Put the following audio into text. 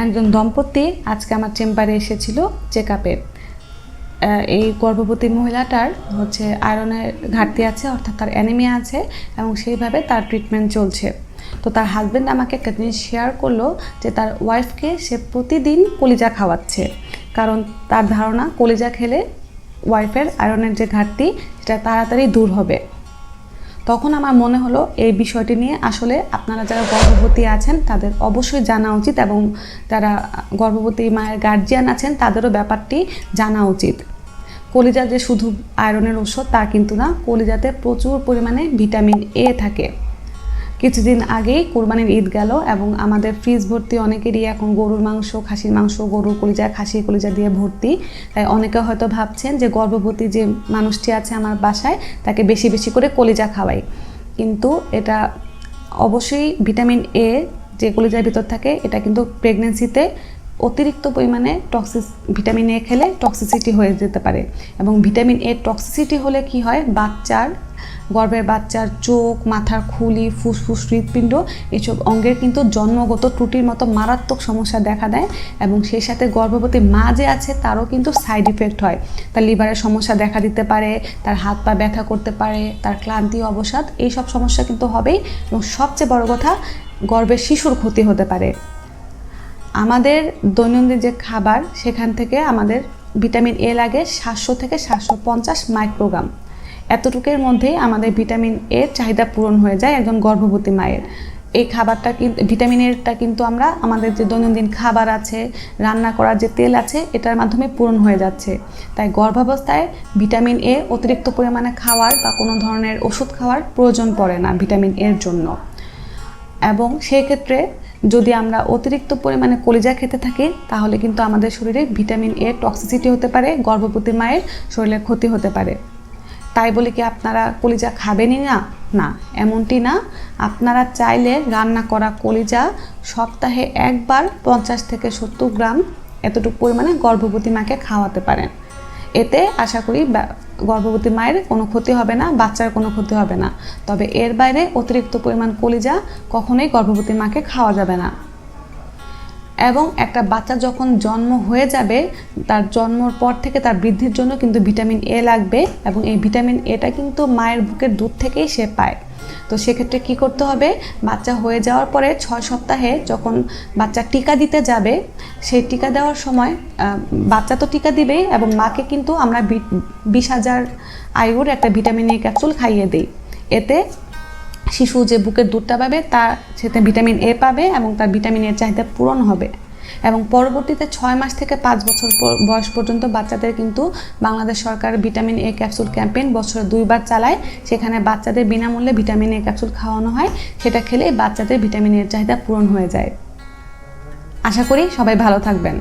একজন দম্পতি আজকে আমার চেম্বারে এসেছিল চেক আপে এই গর্ভবতী মহিলাটার হচ্ছে আয়রনের ঘাটতি আছে, অর্থাৎ তার অ্যানিমিয়া আছে এবং সেইভাবে তার ট্রিটমেন্ট চলছে। তো তার হাজব্যান্ড আমাকে একটা জিনিস শেয়ার করল যে তার ওয়াইফকে সে প্রতিদিন কলিজা খাওয়াচ্ছে। কারণ তার ধারণা কলিজা খেলে ওয়াইফের আয়রনের যে ঘাটতি, সেটা তাড়াতাড়ি দূর হবে। তখন আমার মনে হলো এই বিষয়টি নিয়ে আসলে আপনারা যারা গর্ভবতী আছেন, তাদের অবশ্যই জানা উচিত এবং যারা গর্ভবতী মায়ের গার্জিয়ান আছেন, তাদেরও ব্যাপারটি জানা উচিত। কলিজা যে শুধু আয়রনের ওষুধ তা কিন্তু না, কলিজাতে প্রচুর পরিমাণে ভিটামিন এ থাকে। কিছুদিন আগেই কুরবানির ঈদ গেল এবং আমাদের ফ্রিজ ভর্তি অনেকেরই এখন গরুর মাংস, খাসির মাংস, গরুর কলিজা, খাসির কলিজা দিয়ে ভর্তি। তাই অনেকে হয়তো ভাবছেন যে গর্ভবতী যে মানুষটি আছে আমার বাসায়, তাকে বেশি বেশি করে কলিজা খাওয়াই। কিন্তু এটা অবশ্যই ভিটামিন এ যে কলিজার ভিতর থাকে, এটা কিন্তু প্রেগনেন্সিতে অতিরিক্ত পরিমাণে টক্সিস ভিটামিন এ খেলে টক্সিসিটি হয়ে যেতে পারে। এবং ভিটামিন এ টক্সিসিটি হলে কি হয়? বাচ্চার, গর্ভের বাচ্চার চোখ, মাথার খুলি, ফুসফুস, হৃৎপিণ্ড এসব অঙ্গের কিন্তু জন্মগত ত্রুটির মতো মারাত্মক সমস্যা দেখা দেয় এবং সেই সাথে গর্ভবতী মা যে আছে তারও কিন্তু সাইড ইফেক্ট হয়। তার লিভারের সমস্যা দেখা দিতে পারে, তার হাত পা ব্যথা করতে পারে, তার ক্লান্তি, অবসাদ, এইসব সমস্যা কিন্তু হবেই। এবং সবচেয়ে বড় কথা, গর্ভের শিশুর ক্ষতি হতে পারে। আমাদের দৈনন্দিন যে খাবার, সেখান থেকে আমাদের ভিটামিন এ লাগে সাতশো থেকে সাতশো পঞ্চাশ মাইক্রোগ্রাম। এতটুকের মধ্যেই আমাদের ভিটামিন এর চাহিদা পূরণ হয়ে যায় একজন গর্ভবতী মায়ের। এই খাবারটা কিন্তু ভিটামিনেরটা কিন্তু আমরা আমাদের যে দৈনন্দিন খাবার আছে, রান্না করার যে তেল আছে, এটার মাধ্যমে পূরণ হয়ে যাচ্ছে। তাই গর্ভাবস্থায় ভিটামিন এ অতিরিক্ত পরিমাণে খাওয়ার বা কোনো ধরনের ওষুধ খাওয়ার প্রয়োজন পড়ে না ভিটামিন এর জন্য। এবং সেই ক্ষেত্রে যদি আমরা অতিরিক্ত পরিমাণে কলিজা খেতে থাকি, তাহলে কিন্তু আমাদের শরীরে ভিটামিন এ টক্সিসিটি হতে পারে, গর্ভবতী মায়ের শরীরের ক্ষতি হতে পারে। তাই বলে কি, আপনারা কলিজা খাবেনই না? না, এমনটি না। আপনারা চাইলে রান্না করা কলিজা সপ্তাহে একবার পঞ্চাশ থেকে সত্তর গ্রাম এতটুকু পরিমাণে গর্ভবতী মাকে খাওয়াতে পারেন। এতে আশা করি গর্ভবতী মায়ের কোনো ক্ষতি হবে না, বাচ্চার কোনো ক্ষতি হবে না। তবে এর বাইরে অতিরিক্ত পরিমাণ কলিজা কখনোই গর্ভবতী মাকে খাওয়া যাবে না। এবং একটা বাচ্চা যখন জন্ম হয়ে যাবে, তার জন্মর পর থেকে তার বৃদ্ধির জন্য কিন্তু ভিটামিন এ লাগবে এবং এই ভিটামিন এটা কিন্তু মায়ের বুকের দুধ থেকেই সে পায়। তো সেক্ষেত্রে কি করতে হবে? বাচ্চা হয়ে যাওয়ার পরে ছয় সপ্তাহে যখন বাচ্চা টিকা দিতে যাবে, সেই টিকা দেওয়ার সময় বাচ্চা তো টিকা দিবেই এবং মাকে কিন্তু আমরা বিশ হাজার আয়ুর একটা ভিটামিন এ ক্যাপসুল খাইয়ে দিই। এতে শিশু যে বুকের দুধটা পাবে তার সেতে ভিটামিন এ পাবে এবং তার ভিটামিন এর চাহিদা পূরণ হবে। এবং পরবর্তীতে ছয় মাস থেকে পাঁচ বছর বয়স পর্যন্ত বাচ্চাদের কিন্তু বাংলাদেশ সরকার ভিটামিন এ ক্যাপসুল ক্যাম্পেইন বছরে দুইবার চালায়। সেখানে বাচ্চাদের বিনামূল্যে ভিটামিন এ ক্যাপসুল খাওয়ানো হয়। সেটা খেলে বাচ্চাদের ভিটামিন এর চাহিদা পূরণ হয়ে যায়। আশা করি সবাই ভালো থাকবেন।